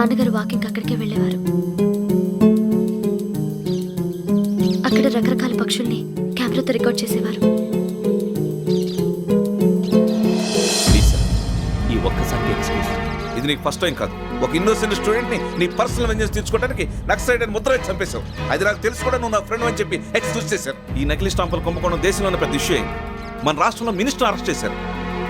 నాన్నగారు వాకింగ్ అక్కడికే వెళ్ళేవారు. అక్కడ రకరకాల పక్షుల్ని కెమెరాతో రికార్డ్ చేసేవారు. ఈ ఒక్కసారి ఎక్స్క్యూజ్ ఇది నీకు ఫస్ట్ టైం కాదు. ఒక ఇన్నోసెంట్ స్టూడెంట్ని నీ పర్సనల్ వెంజెన్స్ తీర్చుకోవడానికి నక్సలైట్ అని ముద్ర చంపేశావు. అది నాకు తెలుసు కూడా నువ్వు నా ఫ్రెండ్ అని చెప్పి ఎక్స్క్యూజ్ చేశారు. ఈ నకిలీ స్టాంపులు కుంభకోణం దేశంలో పెద్ద ఇష్యూ అయింది. మన రాష్ట్రంలో మినిస్టర్ అరెస్ట్ చేశారు.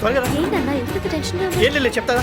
త్వరగా ఏంటన్నా ఎందుకు టెన్షన్గా ఏం లేదు చెప్తారా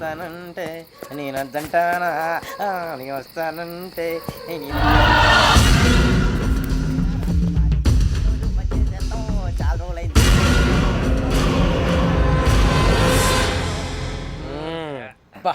వస్తానంటే నేనంతంటానా నేను వస్తానంటే చాలా రోజులైంది బా.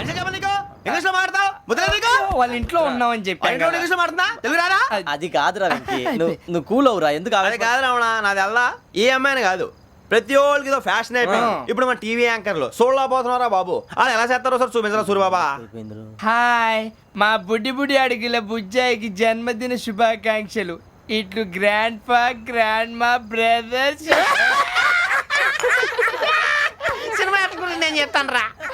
ఇంగ్లీష్లో నీకు వాళ్ళ ఇంట్లో ఉన్నామని కదా. ఇంగ్లీష్లో తెలుగు రారా? అది కాదురా వెంకీ. నువ్వు నువ్వు కూల్ అవురా. ఎందుకు అది కాదు రావణ నాది అల్లా. ఏ అమ్మాయిని కాదు. ప్రతి ఒక్కరికి ఇదో ఫ్యాషన్ అయిపోయింది. ఇప్పుడు మన టీవీ యాంకర్లు. సోళ్ళ పోతున్నారా బాబు. వాళ్ళు ఎలా చేస్తారో సార్ చూపించరా అయిపోయిందిరా. హాయ్. మా బుడ్డి బుడి అడిగిల బుజ్జాయికి జన్మదిన శుభాకాంక్షలు. ఇట్లు గ్రాండ్ ఫా గ్రాండ్ మా బ్రదర్స్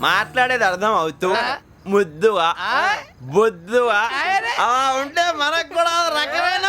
మాట్లాడేది అర్థం అవుతూ ముద్దువా? బుద్ధువా? ఉంటే మనకు కూడా రకమైన